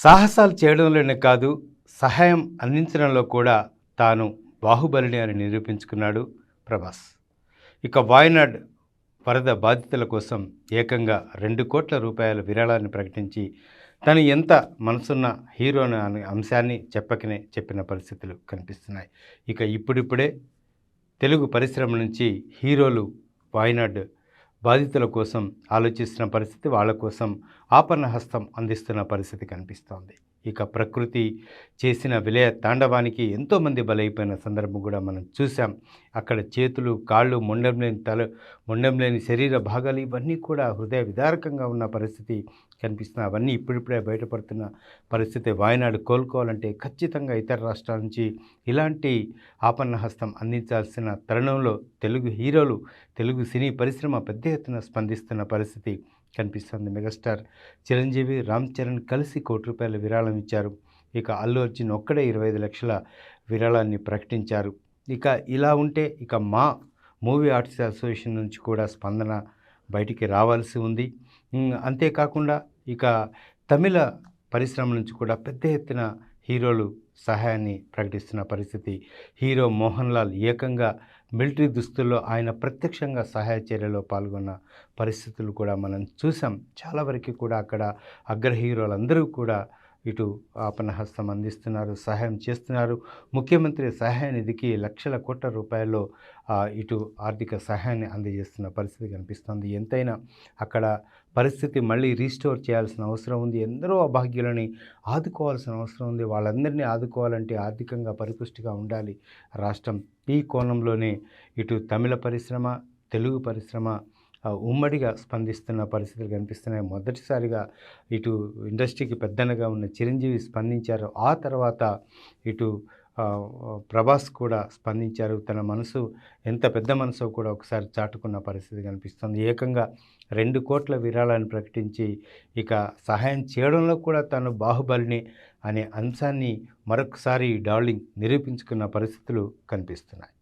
సాహసాలు చేయడంలోనే కాదు సహాయం అందించడంలో కూడా తాను బాహుబలిని అని నిరూపించుకున్నాడు ప్రభాస్. ఇక వాయనాడ్ వరద బాధితుల కోసం ఏకంగా రెండు కోట్ల రూపాయల విరాళాన్ని ప్రకటించి తను ఎంత మనసున్న హీరోని అనే అంశాన్ని చెప్పకనే చెప్పిన పరిస్థితులు కనిపిస్తున్నాయి. ఇక ఇప్పుడిప్పుడే తెలుగు పరిశ్రమ నుంచి హీరోలు వాయనాడ్ బాధితుల కోసం ఆలోచిస్తున్న పరిస్థితి వాళ్ళ కోసం ఆపరణ హస్తం అందిస్తున్న పరిస్థితి కనిపిస్తోంది. ఇక ప్రకృతి చేసిన విలయ తాండవానికి ఎంతోమంది బలైపోయిన సందర్భం కూడా మనం చూసాం అక్కడ చేతులు కాళ్ళు మొండం లేని తల మొండం లేని శరీర భాగాలు ఇవన్నీ కూడా హృదయ విదారకంగా ఉన్న పరిస్థితి కనిపిస్తున్న అవన్నీ ఇప్పుడిప్పుడే బయటపడుతున్న పరిస్థితి. వాయనాడు కోలుకోవాలంటే ఖచ్చితంగా ఇతర రాష్ట్రాల నుంచి ఇలాంటి ఆపన్న హస్తం అందించాల్సిన తరుణంలో తెలుగు హీరోలు తెలుగు సినీ పరిశ్రమ పెద్ద ఎత్తున స్పందిస్తున్న పరిస్థితి కనిపిస్తుంది. మెగాస్టార్ చిరంజీవి రామ్ చరణ్ కలిసి కోటి రూపాయల విరాళం ఇచ్చారు. ఇక అల్లు అర్జున్ ఒక్కడే ఇరవై ఐదు లక్షల విరాళాన్ని ప్రకటించారు. ఇక ఇలా ఉంటే ఇక మా మూవీ ఆర్ట్స్ అసోసియేషన్ నుంచి కూడా స్పందన బయటికి రావాల్సి ఉంది. అంతేకాకుండా ఇక తమిళ పరిశ్రమ నుంచి కూడా పెద్ద ఎత్తున హీరోలు సహాయాన్ని ప్రకటిస్తున్న పరిస్థితి. హీరో మోహన్ లాల్ ఏకంగా మిలిటరీ దుస్తుల్లో ఆయన ప్రత్యక్షంగా సహాయ చర్యలో పాల్గొన్న పరిస్థితులు కూడా మనం చూసాం చాలా వరకు కూడా అక్కడ అగ్ర హీరోలందరూ కూడా ఇటు ఆపనహస్తం అందిస్తున్నారు సహాయం చేస్తున్నారు. ముఖ్యమంత్రి సహాయ నిధికి లక్షల కోట్ల రూపాయల్లో ఇటు ఆర్థిక సహాయాన్ని అందజేస్తున్న పరిస్థితి కనిపిస్తుంది. ఎంతైనా అక్కడ పరిస్థితి మళ్ళీ రీస్టోర్ చేయాల్సిన అవసరం ఉంది. ఎందరో అభాగ్యులని ఆదుకోవాల్సిన అవసరం ఉంది. వాళ్ళందరినీ ఆదుకోవాలంటే ఆర్థికంగా పరిపుష్టిగా ఉండాలి. రాష్ట్రం ఈ కోణంలోనే ఇటు తమిళ పరిశ్రమ తెలుగు పరిశ్రమ ఉమ్మడిగా స్పందిస్తున్న పరిస్థితులు కనిపిస్తున్నాయి. మొదటిసారిగా ఇటు ఇండస్ట్రీకి పెద్దనగా ఉన్న చిరంజీవి స్పందించారు. ఆ తర్వాత ఇటు ప్రభాస్ కూడా స్పందించారు. తన మనసు ఎంత పెద్ద మనసో కూడా ఒకసారి చాటుకున్న పరిస్థితి కనిపిస్తుంది. ఏకంగా రెండు కోట్ల విరాళాన్ని ప్రకటించి ఇక సహాయం చేయడంలో కూడా తను బాహుబలిని అనే అంశాన్ని మరొకసారి డార్లింగ్ నిరూపించుకున్న పరిస్థితులు కనిపిస్తున్నాయి.